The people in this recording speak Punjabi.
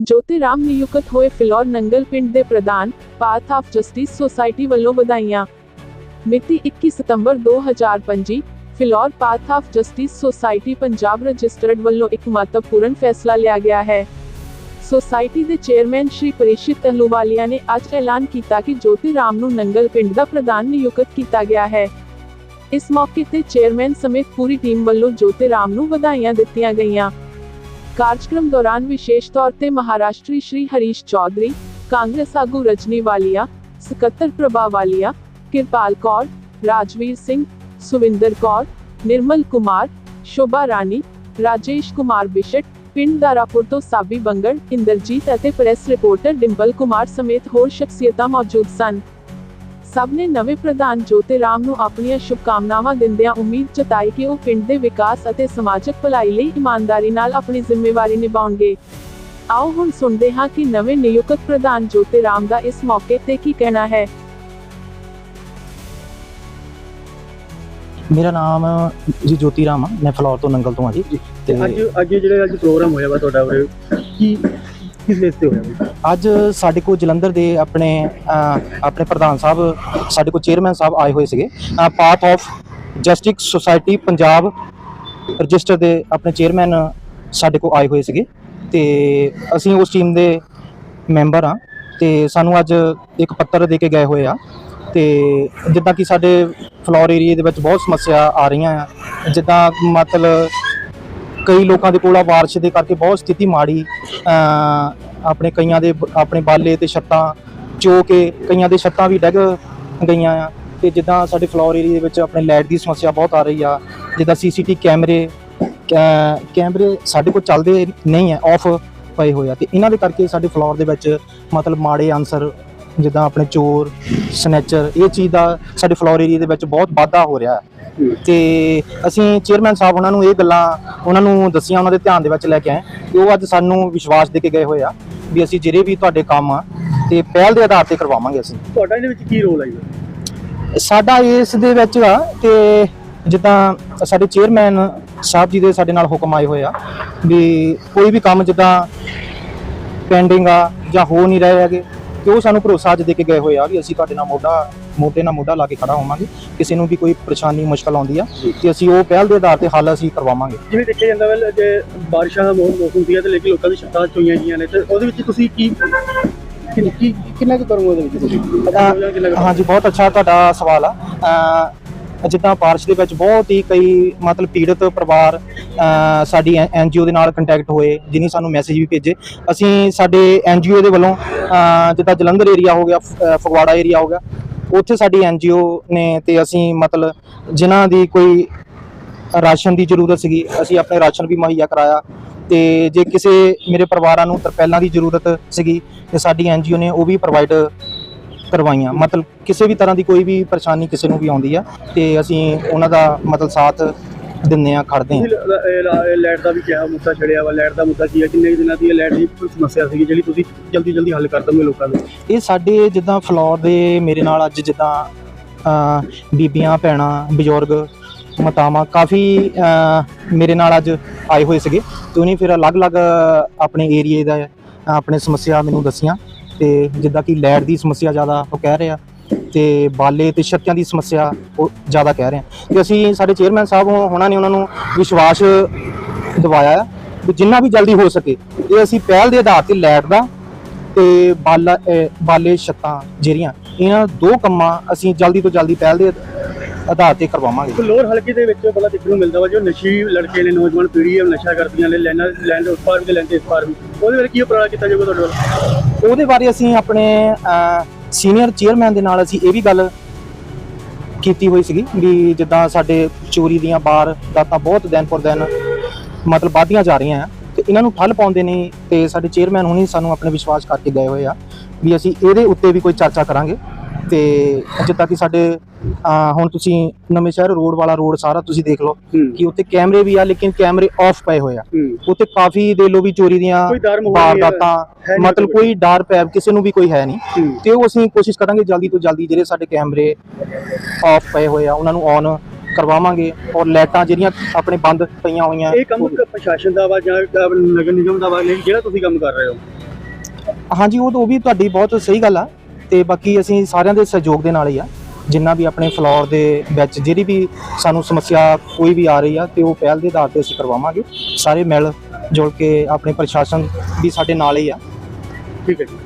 ਜੋਤੀ ਰਾਮ ਨਿਯੁਕਤ ਹੋਏ ਫਿਲੌਰ ਨੰਗਲ ਪਿੰਡ ਦੇ ਪ੍ਰਧਾਨ ਪਾਥ ਆਫ ਜਸਟਿਸ ਸੁਸਾਇਟੀ ਵੱਲੋਂ ਵਧਾਈਆਂ। ਮਿਤੀ 21 ਸਤੰਬਰ 2025 Phillaur path of justice society Punjab registered ਵੱਲੋਂ ਇੱਕ ਮਹੱਤਵਪੂਰਨ ਫੈਸਲਾ ਲਿਆ ਗਿਆ ਹੈ। ਸੁਸਾਇਟੀ ਦੇ ਚੇਅਰਮੈਨ ਸ਼੍ਰੀ ਪਰਿਸ਼ਿਤ ਅਹਲੂਵਾਲੀਆ ਨੇ ਅੱਜ ਐਲਾਨ ਕੀਤਾ ਕਿ ਜੋਤੀ ਰਾਮ ਨੂੰ ਨੰਗਲ ਪਿੰਡ ਦਾ ਪ੍ਰਧਾਨ ਨਿਯੁਕਤ ਕੀਤਾ ਗਿਆ ਹੈ। ਇਸ ਮੌਕੇ ਤੇ ਚੇਅਰਮੈਨ ਸਮੇਤ ਪੂਰੀ ਟੀਮ ਵੱਲੋਂ ਜੋਤੀ ਰਾਮ ਨੂੰ ਵਧਾਈਆਂ ਦਿੱਤੀਆਂ ਗਈਆਂ। ਕਾਰਜਕ੍ਰਮ ਦੌਰਾਨ ਵਿਸ਼ੇਸ਼ ਤੌਰ ਤੇ ਮਹਾਰਾਸ਼ਟਰੀ ਸ਼੍ਰੀ ਹਰੀਸ਼ ਚੌਧਰੀ ਕਾਂਗਰਸ ਆਗੂ ਰਜਨੀ ਵਾਲੀਆ ਸਕੱਤਰ ਪ੍ਰਭਾ ਵਾਲੀਆ ਕਿਰਪਾਲ ਕੌਰ ਰਾਜਵੀਰ ਸਿੰਘ ਸੁਵਿੰਦਰ ਕੌਰ ਨਿਰਮਲ ਕੁਮਾਰ ਸ਼ੋਭਾ ਰਾਣੀ ਰਾਜੇਸ਼ ਕੁਮਾਰ ਬਿਸ਼ਟ ਪਿੰਡ ਦਾਰਾਪੁਰ ਤੋਂ ਸਾਬੀ ਬੰਗੜ ਇੰਦਰਜੀਤ ਅਤੇ ਪ੍ਰੈਸ ਰਿਪੋਰਟਰ ਡਿੰਪਲ ਕੁਮਾਰ ਸਮੇਤ ਹੋਰ ਸ਼ਖਸੀਅਤਾਂ ਮੌਜੂਦ ਸਨ ਸਭ ਨੇ ਨਵੇਂ ਪ੍ਰਧਾਨ ਜੋਤੇ ਰਾਮ ਨੂੰ ਆਪਣੀਆਂ ਸ਼ੁਭਕਾਮਨਾਵਾਂ ਦਿੰਦਿਆਂ ਉਮੀਦ ਜਤਾਈ ਕਿ ਉਹ ਪਿੰਡ ਦੇ ਵਿਕਾਸ ਅਤੇ ਸਮਾਜਿਕ ਭਲਾਈ ਲਈ ਇਮਾਨਦਾਰੀ ਨਾਲ ਆਪਣੀ ਜ਼ਿੰਮੇਵਾਰੀ ਨਿਭਾਉਣਗੇ। ਆਓ ਹੁਣ ਸੁਣਦੇ ਹਾਂ ਕਿ ਨਵੇਂ ਨਿਯੁਕਤ ਪ੍ਰਧਾਨ ਜੋਤੇ ਰਾਮ ਦਾ ਇਸ ਮੌਕੇ ਤੇ ਕੀ ਕਹਿਣਾ ਹੈ। ਮੇਰਾ ਨਾਮ ਜੀ ਜੋਤੀ ਰਾਮ ਆ। ਮੈਂ ਫਲੋਰ ਤੋਂ ਨੰਗਲ ਤੋਂ ਆ ਜੀ। ਤੇ ਅੱਜ ਅੱਜ ਜਿਹੜੇ ਅੱਜ ਪ੍ਰੋਗਰਾਮ ਹੋਇਆ ਵਾ ਤੁਹਾਡਾ ਉਰੇ ਕੀ ਕਿਸ ਬੇਸ ਤੇ ਹੋਇਆ ਵਾ? ਅੱਜ ਸਾਡੇ ਕੋਲ ਜਲੰਧਰ ਦੇ ਆਪਣੇ ਅਹ, ਆਪਣੇ ਪ੍ਰਧਾਨ ਸਾਹਿਬ ਸਾਡੇ ਕੋਲ ਚੇਅਰਮੈਨ ਸਾਹਿਬ ਆਏ ਹੋਏ ਸੀਗੇ। Path of justice society Punjab register ਦੇ ਆਪਣੇ ਚੇਅਰਮੈਨ ਸਾਡੇ ਕੋਲ ਆਏ ਹੋਏ ਸੀਗੇ। ਤੇ ਅਸੀਂ ਉਸ ਟੀਮ ਦੇ ਮੈਂਬਰ ਆ ਤੇ ਸਾਨੂੰ ਅੱਜ ਇੱਕ ਪੱਤਰ ਦੇ ਕੇ ਗਏ ਹੋਏ ਆ। ਤੇ ਜਿੱਦਾਂ ਕਿ ਸਾਡੇ ਫਲੋਰ ਏਰੀਆ ਦੇ ਵਿੱਚ ਬਹੁਤ ਸਮੱਸਿਆ ਆ ਰਹੀਆਂ ਆ। ਜਿੱਦਾਂ ਮਤਲਬ ਕਈ ਲੋਕਾਂ ਦੇ ਕੋਲ ਆ, ਬਾਰਿਸ਼ ਦੇ ਕਰਕੇ ਬਹੁਤ ਸਥਿਤੀ ਮਾੜੀ ਆਪਣੇ ਕਈਆਂ ਦੇ, ਆਪਣੇ ਬਾਲੇ ਤੇ ਛੱਤਾਂ ਚੋ ਕੇ ਕਈਆਂ ਦੇ ਛੱਤਾਂ ਵੀ ਡਿੱਗ ਗਈਆਂ ਆ। ਤੇ ਜਿੱਦਾਂ ਸਾਡੇ ਫਲੋਰ ਏਰੀਆ ਦੇ ਵਿੱਚ ਆਪਣੇ ਲਾਈਟ ਦੀ ਸਮੱਸਿਆ ਬਹੁਤ ਆ ਰਹੀ ਆ, ਜਿੱਦਾਂ ਸੀਸੀਟੀ ਕੈਮਰੇ, ਕੈ- ਕੈਮਰੇ ਸਾਡੇ ਕੋਲ ਚੱਲਦੇ ਨਹੀਂ ਆ ਆਫ ਪਏ ਹੋਏ ਆ। ਤੇ ਇਹਨਾਂ ਦੇ ਕਰਕੇ ਸਾਡੇ ਫਲੋਰ ਦੇ ਵਿੱਚ ਮਤਲਬ ਮਾੜੇ ਆਨਸਰ ਜਿੱਦਾਂ ਆਪਣੇ ਚੋਰ ਸਨੈਚਰ ਇਹ ਚੀਜ਼ ਦਾ ਸਾਡੇ ਫਲੋਰ ਏਰੀਆ ਦੇ ਵਿੱਚ ਬਹੁਤ ਵਾਧਾ ਹੋ ਰਿਹਾ ਹੈ। ਤੇ ਅਸੀਂ ਚੇਅਰਮੈਨ ਸਾਹਿਬ ਉਹਨਾਂ ਨੂੰ ਇਹ ਗੱਲਾਂ ਉਹਨਾਂ ਨੂੰ ਦੱਸੀਆਂ ਉਹਨਾਂ ਦੇ ਧਿਆਨ ਦੇ ਵਿੱਚ ਲੈ ਕੇ ਆਏ। ਤੇ ਉਹ ਅੱਜ ਸਾਨੂੰ ਵਿਸ਼ਵਾਸ ਦੇ ਕੇ ਗਏ ਹੋਏ ਆ ਵੀ ਅਸੀਂ ਜਿਹੜੇ ਵੀ ਤੁਹਾਡੇ ਕੰਮ ਆ ਤੇ ਪਹਿਲ ਦੇ ਆਧਾਰ ਤੇ ਕਰਵਾਵਾਂਗੇ ਅਸੀਂ। ਤੁਹਾਡਾ ਇਹਦੇ ਵਿੱਚ ਕੀ ਰੋਲ ਆਈਗਾ ਸਾਡਾ ਇਸ ਦੇ ਵਿੱਚ ਆ ਕਿ ਜਿੱਦਾਂ ਸਾਡੇ ਚੇਅਰਮੈਨ ਸਾਹਿਬ ਜੀ ਦੇ ਸਾਡੇ ਨਾਲ ਹੁਕਮ ਆਏ ਹੋਏ ਆ ਵੀ ਕੋਈ ਵੀ ਕੰਮ ਜਿੱਦਾਂ ਪੈਂਡਿੰਗ ਆ ਜਾਂ ਹੋ ਨਹੀਂ ਰਹੇ ਹੈਗੇ ਤੇ ਉਹ ਸਾਨੂੰ ਭਰੋਸਾ ਅੱਜ ਦੇ ਕੇ ਗਏ ਹੋਏ ਆ ਵੀ ਅਸੀਂ ਤੁਹਾਡੇ ਨਾਲ ਮੋਢਾ ਮੋਢੇ ਨਾਲ ਮੋਢਾ ਲਾ ਕੇ ਖੜਾ ਹੋਵਾਂਗੇ ਕਿਸੇ ਨੂੰ ਵੀ ਕੋਈ ਪਰੇਸ਼ਾਨੀ ਮੁਸ਼ਕਲ ਆਉਂਦੀ ਆ ਤੇ ਅਸੀਂ ਉਹ ਪਹਿਲ ਦੇ ਆਧਾਰ ਤੇ ਹੱਲ ਅਸੀਂ ਕਰਵਾਵਾਂਗੇ। ਜਿਵੇਂ ਦੇਖਿਆ ਜਾਂਦਾ ਵਾ ਜੇ ਬਾਰਿਸ਼ਾਂ ਦਾ ਮੌ- ਮੌਸਮ ਸੀਗਾ ਤੇ ਲੇਕਿਨ ਲੋਕਾਂ ਦੀ ਛੱਤਾਂ ਚੋਈਆਂ ਗਈਆਂ ਨੇ ਤੇ ਉਹਦੇ ਵਿੱਚ ਤੁਸੀਂ ਕੀ ਕਿੰਨਾ ਕੁ ਕਰੋਗੇ ਉਹਦੇ ਵਿੱਚ ਤੁਸੀਂ? ਹਾਂਜੀ ਬਹੁਤ ਅੱਛਾ ਤੁਹਾਡਾ ਸਵਾਲ ਆ। ਜਿੱਦਾਂ ਬਾਰਿਸ਼ ਦੇ ਵਿੱਚ ਬਹੁਤ ਹੀ ਕਈ ਮਤਲਬ ਪੀੜਤ ਪਰਿਵਾਰ, ਅਹ, ਸਾਡੀ ਐਨਜੀਓ ਦੇ ਨਾਲ ਕੰਟੈਕਟ ਹੋਏ, ਜਿਨੀ ਸਾਨੂੰ ਮੈਸੇਜ ਵੀ ਭੇਜੇ। ਅਸੀਂ ਸਾਡੇ ਐਨਜੀਓ ਦੇ ਵੱਲੋਂ ਜਿੱਦਾਂ ਜਲੰਧਰ ਏਰੀਆ ਹੋ ਗਿਆ ਫ- ਫਗਵਾੜਾ ਏਰੀਆ ਹੋ ਗਿਆ, ਉੱਥੇ ਸਾਡੀ ਐਨਜੀਓ ਨੇ ਤੇ ਅਸੀਂ ਮਤਲਬ ਜਿਨ੍ਹਾਂ ਦੀ ਕੋਈ ਰਾਸ਼ਨ ਦੀ ਜ਼ਰੂਰਤ ਸੀਗੀ, ਅਸੀਂ ਆਪਣੇ ਰਾਸ਼ਨ ਵੀ ਮੁਹੱਈਆ ਕਰਾਇਆ। ਤੇ ਜੇ ਕਿਸੇ ਮੇਰੇ ਪਰਿਵਾਰਾਂ ਨੂੰ ਤਰਪੈਲਾਂ ਦੀ ਜ਼ਰੂਰਤ ਸੀਗੀ, ਤੇ ਸਾਡੀ ਐਨਜੀਓ ਨੇ ਉਹ ਵੀ ਪ੍ਰੋਵਾਈਡ ਕਰਵਾਈਆਂ। ਮਤਲਬ ਕਿਸੇ ਵੀ ਤਰ੍ਹਾਂ ਦੀ ਕੋਈ ਵੀ ਪਰੇਸ਼ਾਨੀ ਕਿਸੇ ਨੂੰ ਵੀ ਆਉਂਦੀ ਆ ਤੇ ਅਸੀਂ ਉਹਨਾਂ ਦਾ ਮਤਲਬ ਸਾਥ ਦਿੰਨੇ ਆ ਖੜਦੇ ਆ। ਤੁਸੀਂ ਲ- ਇਹ ਲਾ- ਇਹ ਲਾਈਟ ਦਾ ਵੀ ਕਿਹਾ ਮੁੱਦਾ ਛੜਿਆ ਵਾ ਲਾਈਟ ਦਾ ਮੁੱਦਾ ਕੀ ਹੈ ਕਿੰਨੇ ਦਿਨਾਂ ਦੀ ਇਹ ਲਾਈਟ ਦੀ ਸਮੱਸਿਆ ਸੀਗੀ ਜਿਹੜੀ ਤੁਸੀਂ ਜਲਦੀ ਜਲਦੀ ਹੱਲ ਕਰ ਦੋਗੇ ਲੋਕਾਂ ਦੇ? ਇਹ ਸਾਡੇ ਜਿੱਦਾਂ ਫਲੋਰ ਦੇ ਮੇਰੇ ਨਾਲ ਅੱਜ ਜਿੱਦਾਂ ਬੀਬੀਆਂ ਭੈਣਾਂ ਬਜ਼ੁਰਗ ਮਾਤਾਵਾਂ ਕਾਫੀ ਮੇਰੇ ਨਾਲ ਅੱਜ ਆਏ ਹੋਏ ਸੀਗੇ ਤੇ ਉਹਨੇ ਫਿਰ ਅਲੱਗ-ਅਲੱਗ ਆਪਣੇ ਏਰੀਏ ਦਾ ਆਪਣੇ ਸਮੱਸਿਆ ਮੈਨੂੰ ਦੱਸੀਆਂ। ਤੇ ਜਿੱਦਾਂ ਕਿ ਲੈਟ ਦੀ ਸਮੱਸਿਆ ਜ਼ਿਆਦਾ ਉਹ ਕਹਿ ਰਹੇ ਆ ਤੇ ਬਾਲੇ ਤੇ ਛੱਤਿਆਂ ਦੀ ਸਮੱਸਿਆ ਉਹ ਜ਼ਿਆਦਾ ਕਹਿ ਰਹੇ ਆ। ਤੇ ਅਸੀਂ ਸਾਡੇ ਚੇਅਰਮੈਨ ਸਾਹਿਬ ਉਹਨਾਂ ਨੇ ਉਹਨਾਂ ਨੂੰ ਵਿਸ਼ਵਾਸ ਦਿਵਾਇਆ ਆ ਕਿ ਜਿੰਨਾ ਵੀ ਜਲਦੀ ਹੋ ਸਕੇ ਇਹ ਅਸੀਂ ਪਹਿਲ ਦੇ ਆਧਾਰ ਤੇ ਲੈਟ ਦਾ ਤੇ ਬਾਲਾ ਬਾਲੇ ਛੱਤਾਂ ਜਿਹੜੀਆਂ, ਇਹਨਾਂ ਦੋ ਕੰਮਾਂ ਅਸੀਂ ਜਲਦੀ ਤੋਂ ਜਲਦੀ ਪਹਿਲ ਦੇ ਆਧਾਰ ਤੇ ਕਰਵਾਵਾਂਗੇ। ਫਲੋਰ ਹਲਕੇ ਦੇ ਵਿੱਚ ਬੜਾ ਦੇਖਣ ਨੂੰ ਮਿਲਦਾ ਵਾ ਜੋ ਨਸ਼ੀ ਲੜਕੇ ਨੇ ਨੌਜਵਾਨ ਪੀੜ੍ਹੀ ਹੈ ਨਸ਼ਾ ਕਰਦੀਆਂ ਨੇ ਲੈਣਾ ਦੇ ਉਸ ਪਾਰ ਵੀ ਤੇ ਲੈਣ ਦੇ ਇਸ ਪਾਰ ਵੀ। ਉਹਦੇ ਬਾਰੇ ਕੀ ਉਪਰਾਲਾ ਕੀਤਾ ਜਾਊਗਾ ਤੁਹਾਡੇ ਵੱਲੋਂ? ਉਹਦੇ ਬਾਰੇ ਅਸੀਂ ਆਪਣੇ ਸੀਨੀਅਰ ਚੇਅਰਮੈਨ ਦੇ ਨਾਲ ਅਸੀਂ ਇਹ ਵੀ ਗੱਲ ਕੀਤੀ ਹੋਈ ਸੀਗੀ ਵੀ ਜਿੱਦਾਂ ਸਾਡੇ ਚੋਰੀ ਦੀਆਂ ਬਾਰ ਦਾਤਾਂ ਬਹੁਤ ਦਿਨ ਪਰ ਦਿਨ ਮਤਲਬ ਵਧਦੀਆਂ ਜਾ ਰਹੀਆਂ ਆ ਤੇ ਇਹਨਾਂ ਨੂੰ ਠੱਲ ਪਾਉਂਦੇ ਨੇ ਤੇ ਸਾਡੇ ਚੇਅਰਮੈਨ ਹੁਣੀ ਸਾਨੂੰ ਆਪਣੇ ਵਿਸ਼ਵਾਸ ਕਰਕੇ ਗਏ ਹੋਏ ਆ ਵੀ ਅਸੀਂ ਇਹਦੇ ਉੱਤੇ ਵੀ ਕੋਈ ਚਰਚਾ ਕਰਾਂਗੇ ਤੇ ਜਿੱਦਾਂ ਕਿ ਸਾਡੇ ਹੁਣ ਤੁਸੀਂ ਨਵੇਂ ਸ਼ਹਿਰ ਰੋਡ ਵਾਲਾ ਰੋਡ ਸਾਰਾ ਤੁਸੀਂ ਦੇਖ ਲਓ ਕਿ ਉੱਤੇ ਕੈਮਰੇ ਵੀ ਆ ਲੇਕਿਨ ਕੈਮਰੇ ਆਫ ਪਏ ਹੋਏ ਆ। ਕਾਫੀ ਦੇ ਲੋ ਵੀ ਚੋਰੀ ਦੀਆਂ। ਵਾਰਦਾਤਾਂ ਮਤਲਬ ਕੋਈ। ਡਰ ਪੈ ਕਿਸੇ ਨੂੰ ਵੀ ਕੋਈ ਹੈ ਨਹੀਂ। ਤੇ ਉਹ ਅਸੀਂ ਕੋਸ਼ਿਸ਼ ਕਰਾਂਗੇ ਜਲਦੀ ਤੋਂ ਜਲਦੀ ਜਿਹੜੇ ਸਾਡੇ ਕੈਮਰੇ ਆਫ ਪਏ ਹੋਏ ਆ ਉਹਨਾਂ ਨੂੰ ਔਨ ਕਰਵਾਵਾਂਗੇ ਔਰ ਲਾਈਟਾਂ ਜਿਹੜੀਆਂ ਆਪਣੇ ਬੰਦ ਪਈਆਂ ਹੋਈਆਂ। ਇਹ ਕੰਮ ਪ੍ਰਸ਼ਾਸਨ ਦਾ ਵਾ ਜਾਂ ਨਗਰ ਨਿਗਮ ਦਾ ਵਾ ਨਹੀਂ ਜਿਹੜਾ ਤੁਸੀਂ ਕੰਮ ਕਰ ਰਹੇ ਹੋ? ਹਾਂਜੀ ਉਹ ਤਾਂ ਉਹ ਵੀ ਤੁਹਾਡੀ ਬਹੁਤ ਸਹੀ ਗੱਲ ਆ ਤੇ ਬਾਕੀ ਅਸੀਂ ਸਾਰਿਆਂ ਦੇ ਸਹਿਯੋਗ ਦੇ ਨਾਲ ਹੀ ਆ। ਜਿੰਨਾ ਵੀ ਆਪਣੇ ਫਲੋਰ ਦੇ ਵਿੱਚ ਜਿਹੜੀ ਵੀ ਸਾਨੂੰ ਸਮੱਸਿਆ ਕੋਈ ਵੀ ਆ ਰਹੀ ਆ ਤੇ ਉਹ ਪਹਿਲ ਦੇ ਆਧਾਰ ਤੇ ਅਸੀਂ ਕਰਵਾਵਾਂਗੇ। ਸਾਰੇ ਮਿਲ ਜੁਲ ਕੇ ਆਪਣੇ ਪ੍ਰਸ਼ਾਸਨ ਵੀ ਸਾਡੇ ਨਾਲ ਹੀ ਆ। ਠੀਕ ਹੈ ਜੀ।